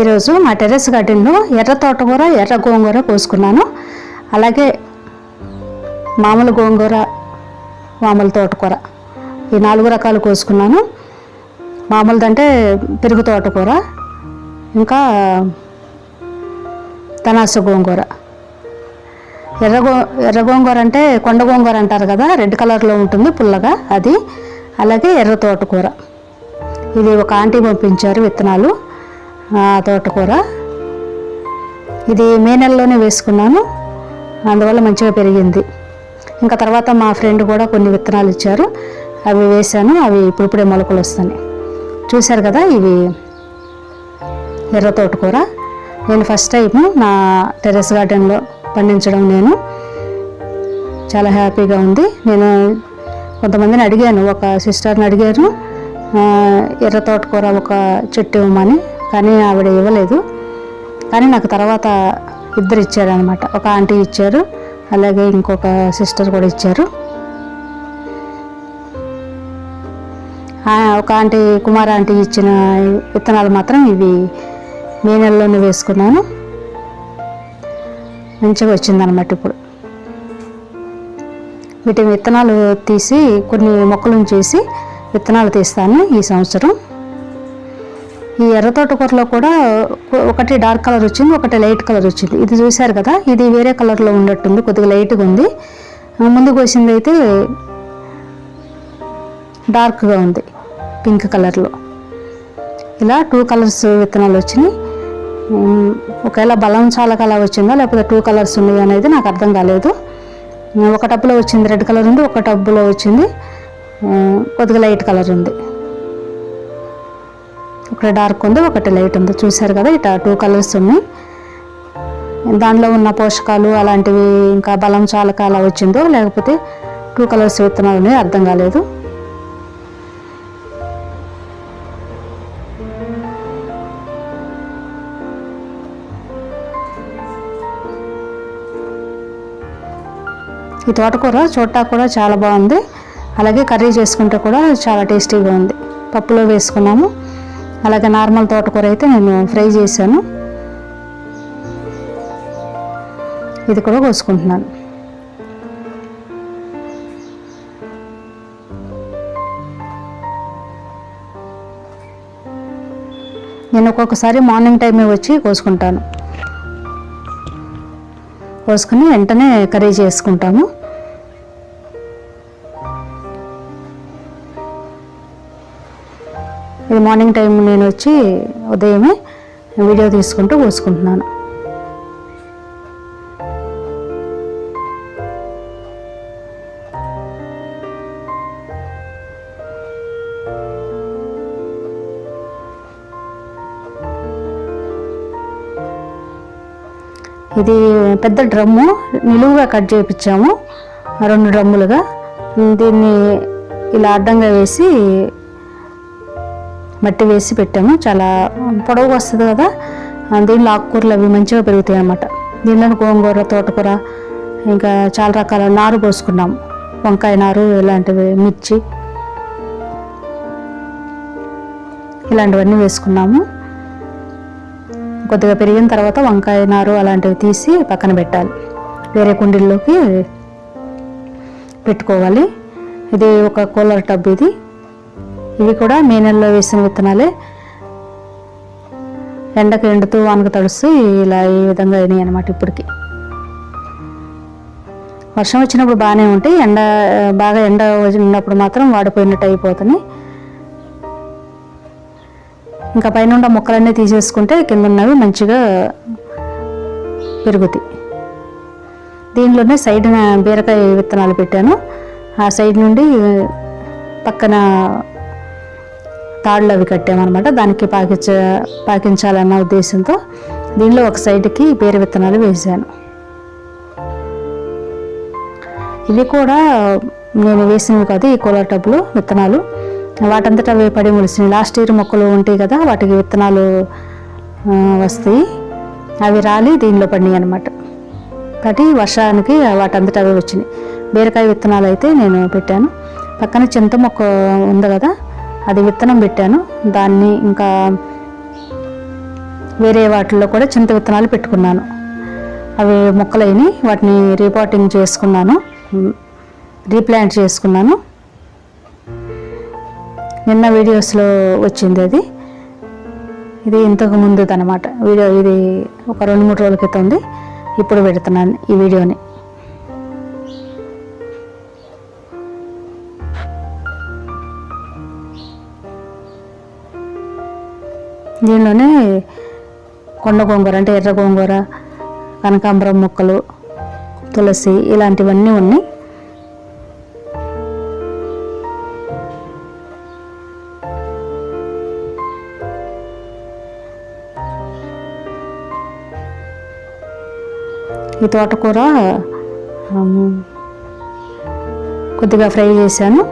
ఈరోజు మా టెర్రస్ గార్డెన్లో ఎర్ర తోటకూర ఎర్ర గోంగూర కోసుకున్నాను. అలాగే మామూలు గోంగూర మామూలు తోటకూర ఈ నాలుగు రకాలు కోసుకున్నాను. మామూలుదంటే పెరుగు తోటకూర ఇంకా తనాస గోంగూర. ఎర్ర గో ఎర్ర గోంగూర అంటే కొండ గోంగూర అంటారు కదా రెడ్ కలర్లో ఉంటుంది పుల్లగా అది. అలాగే ఎర్ర తోటకూర ఇది ఒక ఆంటీ పంపించారు విత్తనాలు. తోటకూర. ఇది మే నెలలోనే వేసుకున్నాను. అందువల్ల మంచిగా పెరిగింది. ఇంకా తర్వాత మా ఫ్రెండ్ కూడా కొన్ని విత్తనాలు ఇచ్చారు. అవి వేశాను. అవి ఇప్పుడిప్పుడే మొలకలు వస్తున్నాయి. చూశారు కదా ఇవి ఎర్ర తోటకూర. నేను ఫస్ట్ టైం నా టెర్రస్ గార్డెన్లో పండించడం నేను. చాలా హ్యాపీగా ఉంది. నేను కొంతమందిని అడిగాను. ఒక సిస్టర్ని అడిగాను ఎర్ర తోటకూర ఒక చెట్టు ఇవ్వమని. కానీ ఆవిడ ఇవ్వలేదు. కానీ నాకు తర్వాత ఇద్దరు ఇచ్చారనమాట ఒక ఆంటీ ఇచ్చారు అలాగే ఇంకొక సిస్టర్ కూడా ఇచ్చారు. ఒక ఆంటీ కుమార్ ఆంటీ ఇచ్చిన విత్తనాలు మాత్రం ఇవి మే నెలలోనే వేసుకున్నాను. మంచిగా వచ్చిందనమాట ఇప్పుడు. వీటి విత్తనాలు తీసి కొన్ని మొక్కలను చేసి విత్తనాలు తీస్తాను ఈ సంవత్సరం. ఈ ఎర్ర తోటకూరలో కూడా ఒకటి డార్క్ కలర్ వచ్చింది ఒకటి లైట్ కలర్ వచ్చింది. ఇది చూశారు కదా ఇది వేరే కలర్లో ఉన్నట్టుంది కొద్దిగా లైట్గా ఉంది. ముందుకు వచ్చింది అయితే డార్క్గా ఉంది పింక్ కలర్లో. ఇలా టూ కలర్స్ విత్తనాలు వచ్చినాయి. ఒకవేళ బలం చాలా అలా వచ్చిందా లేకపోతే టూ కలర్స్ ఉన్నాయి అనేది నాకు అర్థం కాలేదు. ఒక టబ్బులో వచ్చింది రెడ్ కలర్ ఉంది ఒక టబ్బులో వచ్చింది కొద్దిగా లైట్ కలర్ ఉంది. ఒకటి డార్క్ ఉంది ఒకటి లైట్ ఉంది. చూశారు కదా ఇట్లా టూ కలర్స్ ఉన్నాయి. దానిలో ఉన్న పోషకాలు అలాంటివి ఇంకా బలం చాలక అలా వచ్చిందో లేకపోతే టూ కలర్స్ విత్తనాలు ఉన్నాయి అర్థం కాలేదు. ఈ తోటకూర చూడటా కూడా చాలా బాగుంది. అలాగే కర్రీ చేసుకుంటే కూడా చాలా టేస్టీగా ఉంది. పప్పులో వేసుకున్నాము. అలాగే నార్మల్ తోటకూర అయితే నేను ఫ్రై చేశాను. ఇది కూడా కోసుకుంటున్నాను. నేను ఒక్కొక్కసారి మార్నింగ్ టైమే వచ్చి కోసుకుంటాను. కోసుకుని వెంటనే కర్రీ చేసుకుంటాము. ఇది మార్నింగ్ టైం నేను వచ్చి ఉదయమే వీడియో తీసుకుంటూ పోసుకుంటున్నాను ఇది పెద్ద డ్రమ్ము నిలువుగా కట్ చేయించాము రెండు డ్రమ్ములుగా. దీన్ని ఇలా అడ్డంగా వేసి మట్టి వేసి పెట్టాము. చాలా పొడవుగా వస్తుంది కదా. దీనిలో ఆకుకూరలు అవి మంచిగా పెరుగుతాయి అన్నమాట. దీనిలో గోంగూర తోటకూర ఇంకా చాలా రకాల నారు పోసుకున్నాము వంకాయ నారు ఇలాంటివి మిర్చి ఇలాంటివన్నీ వేసుకున్నాము. కొద్దిగా పెరిగిన తర్వాత వంకాయ నారు అలాంటివి తీసి పక్కన పెట్టాలి. వేరే కుండీల్లోకి పెట్టుకోవాలి. ఇది ఒక కూలర్ టబ్ ఇది. ఇవి కూడా మే నెలలో వేసిన విత్తనాలే. ఎండకు ఎండుతూ వానకు తడుస్తూ ఇలా ఈ విధంగా అయినాయి అనమాట ఇప్పటికి. వర్షం వచ్చినప్పుడు బాగానే ఉంటాయి ఎండ బాగా ఎండ ఉన్నప్పుడు మాత్రం వాడిపోయినట్టు అయిపోతున్నాయి ఇంకా పైన ఉన్న మొక్కలన్నీ తీసేసుకుంటే కింద ఉన్నవి మంచిగా పెరుగుతాయి. దీనిలోనే సైడ్న బీరకాయ విత్తనాలు పెట్టాను. ఆ సైడ్ నుండి పక్కన తాళ్ళు అవి కట్టామన్నమాట. దానికి పాకించ పాకించాలన్న ఉద్దేశంతో దీనిలో ఒక సైడ్కి పేరు విత్తనాలు వేసాను ఇవి కూడా నేను వేసినవి కాదు ఈ కూలర్ టబ్లో విత్తనాలు. వాటంతట అవి పడి ముడిసినాయి లాస్ట్ ఇయర్ మొక్కలు ఉంటాయి కదా వాటికి విత్తనాలు వస్తాయి. అవి రాలి దీనిలో పడినాయి అనమాట కాబట్టి వర్షానికి వాటంతట అవి వచ్చినాయి. బీరకాయ విత్తనాలు అయితే నేను పెట్టాను. పక్కన చింత మొక్క ఉంది కదా అది విత్తనం పెట్టాను. దాన్ని ఇంకా వేరే వాటిల్లో కూడా చింత విత్తనాలు పెట్టుకున్నాను. అవి మొక్కలైనవి వాటిని రీపాటింగ్ చేసుకున్నాను. రీప్లాంట్ చేసుకున్నాను. నిన్న వీడియోస్లో వచ్చింది అది. ఇది ఇంతకు ముందు అనమాట వీడియో ఇది ఒక రెండు మూడు రోజుల క్రితం ఉంది. ఇప్పుడు పెడుతున్నాను ఈ వీడియోని. దీనిలోనే కొండ గోంగూర అంటే ఎర్ర గోంగూర కనకాంబరం మొక్కలు తులసి ఇలాంటివన్నీ ఉన్నాయి. ఈ తోటకూర కొద్దిగా ఫ్రై చేశాను.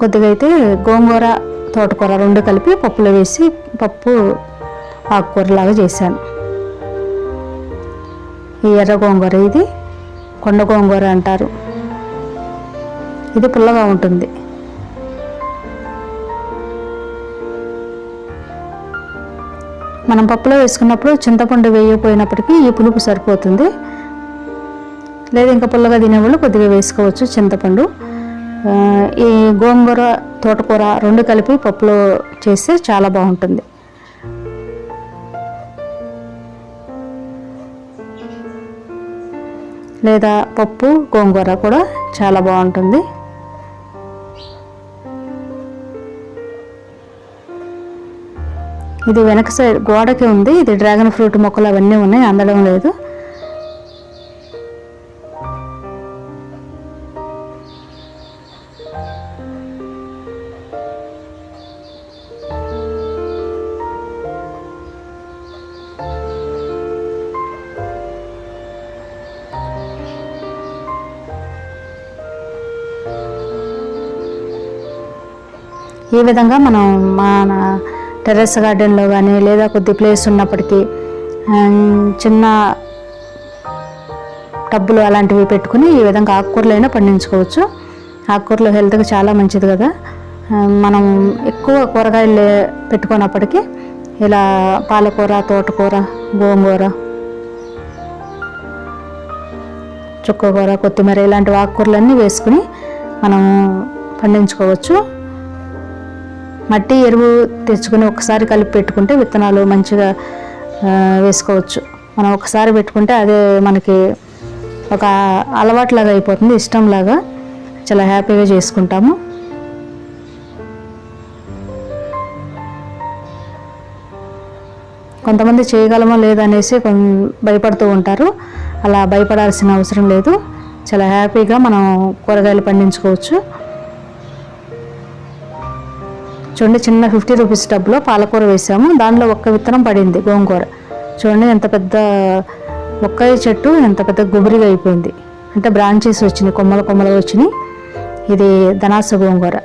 కొద్దిగా అయితే గోంగూర తోటకూర రెండు కలిపి పప్పులో వేసి పప్పు ఆకుకూరలాగా చేశాను. ఈ ఎర్ర గోంగూర ఇది కొండ గోంగూర అంటారు. ఇది పుల్లగా ఉంటుంది. మనం పప్పులో వేసుకున్నప్పుడు చింతపండు వేయకపోయినప్పటికీ ఈ పులుపు సరిపోతుంది. లేదా ఇంకా పుల్లగా తినేవాళ్ళు కొద్దిగా వేసుకోవచ్చు చింతపండు. ఈ గోంగూర తోటకూర రెండు కలిపి పప్పులో చేస్తే చాలా బాగుంటుంది. లేదా పప్పు గోంగూర కూడా చాలా బాగుంటుంది. ఇది వెనక సైడ్ గోడకి ఉంది. ఇది డ్రాగన్ ఫ్రూట్ మొక్కలు అవన్నీ ఉన్నాయి. అందడం లేదు. ఈ విధంగా మనం మన టెర్రస్ గార్డెన్లో కానీ లేదా కొద్ది ప్లేస్ ఉన్నప్పటికీ చిన్న టబ్బులు అలాంటివి పెట్టుకుని ఈ విధంగా ఆకుకూరలైనా పండించుకోవచ్చు. ఆకుకూరలు హెల్త్కి చాలా మంచిది కదా. మనం ఎక్కువ కూరగాయలు పెట్టుకున్నప్పటికీ ఇలా పాలకూర తోటకూర గోంగూర చుక్కకూర కొత్తిమీర ఇలాంటి ఆకుకూరలన్నీ వేసుకుని మనం పండించుకోవచ్చు. మట్టి ఎరువు తెచ్చుకొని ఒకసారి కలిపి పెట్టుకుంటే విత్తనాలు మంచిగా వేసుకోవచ్చు. మనం ఒకసారి పెట్టుకుంటే అదే మనకి ఒక అలవాట్లాగా అయిపోతుంది ఇష్టంలాగా చాలా హ్యాపీగా చేసుకుంటాము. కొంతమంది చేయగలమో లేదనేసి కొన్- భయపడుతూ ఉంటారు. అలా భయపడాల్సిన అవసరం లేదు. చాలా హ్యాపీగా మనం కూరగాయలు పండించుకోవచ్చు. చూడండి చిన్న ఫిఫ్టీ రూపీస్ టబ్లో పాలకూర వేసాము. దానిలో ఒక్క విత్తనం పడింది గోంగూర. చూడండి ఎంత పెద్ద ఒక్క చెట్టు ఎంత పెద్ద గుబురిగా అయిపోయింది. అంటే బ్రాంచెస్ వచ్చినాయి కొమ్మల కొమ్మలు వచ్చినాయి. ఇది ధనాస గోంగూర.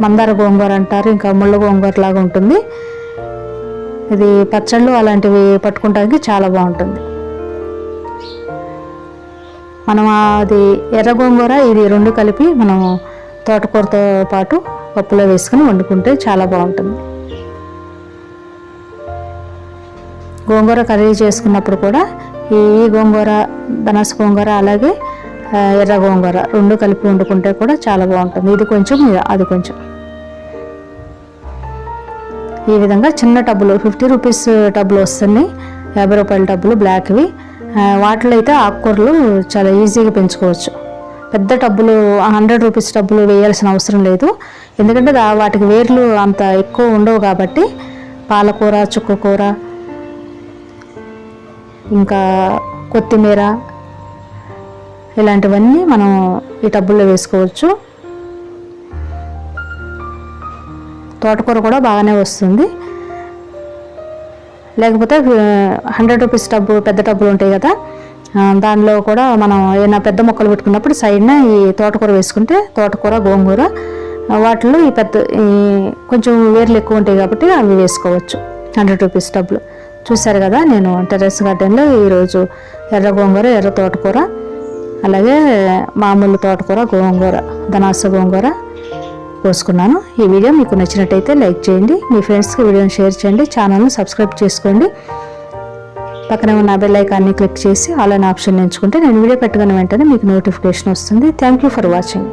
మందార గోంగూర అంటారు ఇంకా ముళ్ళ గోంగూర లాగా ఉంటుంది. ఇది పచ్చళ్ళు అలాంటివి పట్టుకోవడానికి చాలా బాగుంటుంది. మనం అది ఎర్ర గోంగూర ఇది రెండు కలిపి మనం తోటకూరతో పాటు పప్పులో వేసుకుని వండుకుంటే చాలా బాగుంటుంది. గోంగూర కర్రీ చేసుకున్నప్పుడు కూడా ఈ గోంగూర ధనస గోంగూర అలాగే ఎర్ర గోంగూర రెండు కలిపి వండుకుంటే కూడా చాలా బాగుంటుంది. ఇది కొంచెం అది కొంచెం. ఈ విధంగా చిన్న టబ్బులు ఫిఫ్టీ రూపీస్ టబ్బులు వస్తున్నాయి. యాభై రూపాయల టబ్బులు బ్లాక్వి. వాటిలో అయితే ఆకుకూరలు చాలా ఈజీగా పెంచుకోవచ్చు. పెద్ద టబ్బులు హండ్రెడ్ రూపీస్ టబ్బులు వేయాల్సిన అవసరం లేదు. ఎందుకంటే వాటికి వేర్లు అంత ఎక్కువ ఉండవు కాబట్టి పాలకూర చుక్కకూర ఇంకా కొత్తిమీర ఇలాంటివన్నీ మనం ఈ టబ్బుల్లో వేసుకోవచ్చు. తోటకూర కూడా బాగానే వస్తుంది. లేకపోతే హండ్రెడ్ రూపీస్ టబ్బు పెద్ద టబ్బులు ఉంటాయి కదా దానిలో కూడా మనం ఏమైనా పెద్ద మొక్కలు పెట్టుకున్నప్పుడు సైడ్న ఈ తోటకూర వేసుకుంటే తోటకూర గోంగూర వాటిలో ఈ పెద్ద ఈ కొంచెం వేర్లు ఎక్కువ ఉంటాయి కాబట్టి అవి వేసుకోవచ్చు. హండ్రెడ్ రూపీస్ డబ్బులు. చూశారు కదా నేను టెర్రస్ గార్డెన్లో ఈరోజు ఎర్ర గోంగూర ఎర్ర తోటకూర అలాగే మామూలు తోటకూర గోంగూర ధనాస గోంగూర కోసుకున్నాను ఈ వీడియో మీకు నచ్చినట్టయితే లైక్ చేయండి. మీ ఫ్రెండ్స్కి వీడియోని షేర్ చేయండి. ఛానల్ని సబ్స్క్రైబ్ చేసుకోండి. పక్కనే ఉన్న బెల్ ఐకాన్ని క్లిక్ చేసి ఆల్ అనే ఆప్షన్ ఎంచుకుంటే నేను వీడియో పెట్టగానే వెంటనే మీకు నోటిఫికేషన్ వస్తుంది. Thank you for watching